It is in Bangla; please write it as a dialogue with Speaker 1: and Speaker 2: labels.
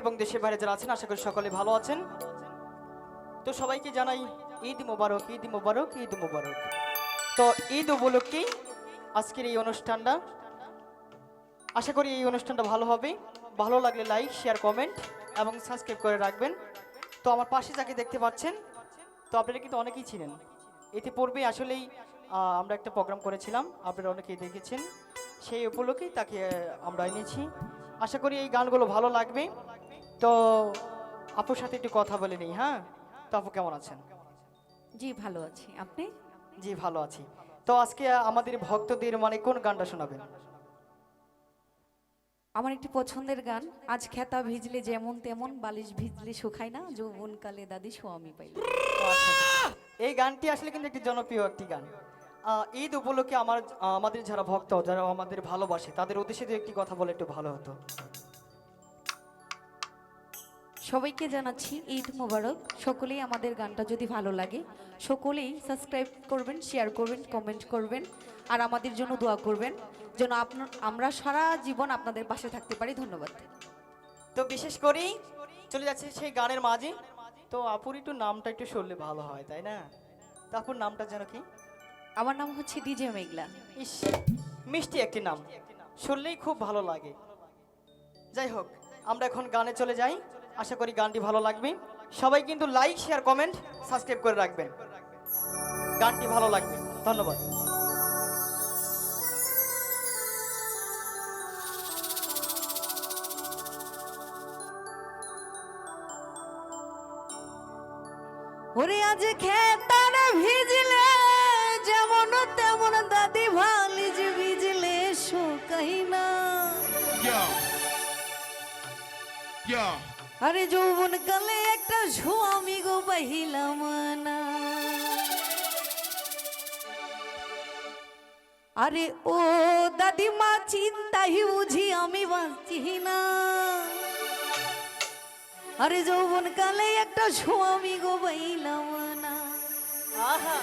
Speaker 1: এবং দেশের বাইরে যারা আছেন, আশা করি সকলে ভালো আছেন। তো সবাইকে জানাই ঈদ মোবারক ঈদ মোবারক ঈদ মোবারক। তো ঈদ উপলক্ষেই আজকের এই অনুষ্ঠানটা, আশা করি এই অনুষ্ঠানটা ভালো হবে। ভালো লাগলে লাইক, শেয়ার, কমেন্ট এবং সাবস্ক্রাইব করে রাখবেন। তো আমার পাশে যাকে দেখতে পাচ্ছেন, তো আপনারা কিন্তু অনেকেই ছিলেন। এতে ইতিপূর্বে আসলেই আমরা একটা প্রোগ্রাম করেছিলাম, আপনারা অনেকেই দেখেছেন। সেই উপলক্ষেই তাকে আমরা এনেছি। আশা করি এই গানগুলো ভালো লাগবে। তো আপুর সাথে একটু কথা বলে নিই হ্যাঁ? তো আপু কেমন আছেন?
Speaker 2: জি ভালো আছি। আপনি?
Speaker 1: জি ভালো আছি। তো আজকে আমাদের ভক্তদের মানে কোন গানটা শোনাবেন?
Speaker 2: আমার একটি পছন্দের গান আজ খেতা ভিজলে যেমন তেমন বালিশ ভিজলে শুকায় না যৌবন কালে দাদি পাইল।
Speaker 1: আচ্ছা, আচ্ছা। এই গানটি আসলে কিন্তু একটি জনপ্রিয় একটি গান। ঈদ উপলক্ষে আমার আমাদের যারা ভক্ত যারা আমাদের ভালোবাসে তাদের উদ্দেশ্যে একটি কথা বলে একটু ভালো হতো।
Speaker 2: সবাইকে জানাচ্ছি ঈদ মোবারক। সকলেই আমাদের গানটা যদি ভালো লাগে সকলেই সাবস্ক্রাইব করবেন শেয়ার করবেন কমেন্ট করবেন আর আমাদের জন্য দোয়া করবেন যেন আপনার আমরা সারা জীবন আপনাদের পাশে থাকতে পারি। ধন্যবাদ।
Speaker 1: তো বিশেষ করেই চলে যাচ্ছে সেই গানের মাঝে। তো আপুর একটু নামটা একটু শুনলে ভালো হয় তাই না? তো আপুর নামটা যেন কি?
Speaker 2: আমার নাম হচ্ছে ডিজে মেঘলা।
Speaker 1: ইস মিষ্টি একটি নাম। শুনলেই খুব ভালো লাগে। যাই হোক আমরা এখন গানে চলে যাই। আশা করি গানটি ভালো লাগবে। সবাই কিন্তু লাইক শেয়ার কমেন্ট সাবস্ক্রাইব করে রাখবেন। গানটি ভালো লাগবে। ধন্যবাদ।
Speaker 2: ওরে আজ খেতার ভিজলে, যেমন তেমন দাদি ভালিজ ভিজলে, শুকাই না। আরে যৌবন কালে একটা স্বামী গো পাহিলাম না। আরে ও দাদিমা চিন্তাই বুঝি আমি বাঁচি না। আরে যৌবন কালে একটা স্বামী গো পাইলাম না।
Speaker 1: আহা।